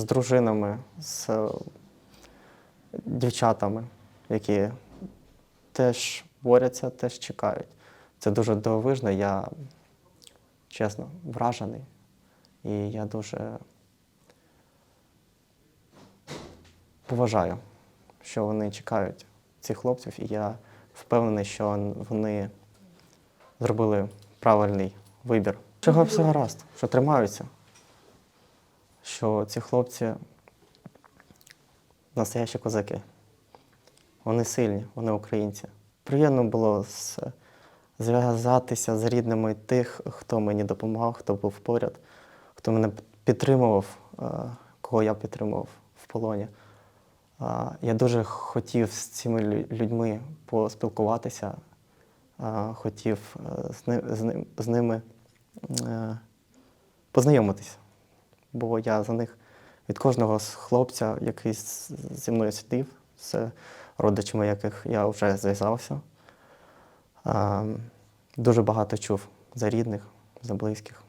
з дружинами, з е, дівчатами, які теж борються, теж чекають. Це дуже дивовижно. Я чесно вражений. І я дуже поважаю, що вони чекають цих хлопців, і я впевнений, що вони зробили правильний вибір. Чого все гаразд, що тримаються, що ці хлопці настоящі козаки. Вони сильні, вони українці. Приємно було зв'язатися з рідними тих, хто мені допомагав, хто був поряд, хто мене підтримував, е, кого я підтримував в полоні. Я дуже хотів з цими людьми поспілкуватися, хотів е, з, ни- з, ним- з ними е, познайомитися. Бо я за них від кожного з хлопця, який зі мною сидів, з родичами яких я вже зв'язався, дуже багато чув за рідних, за близьких.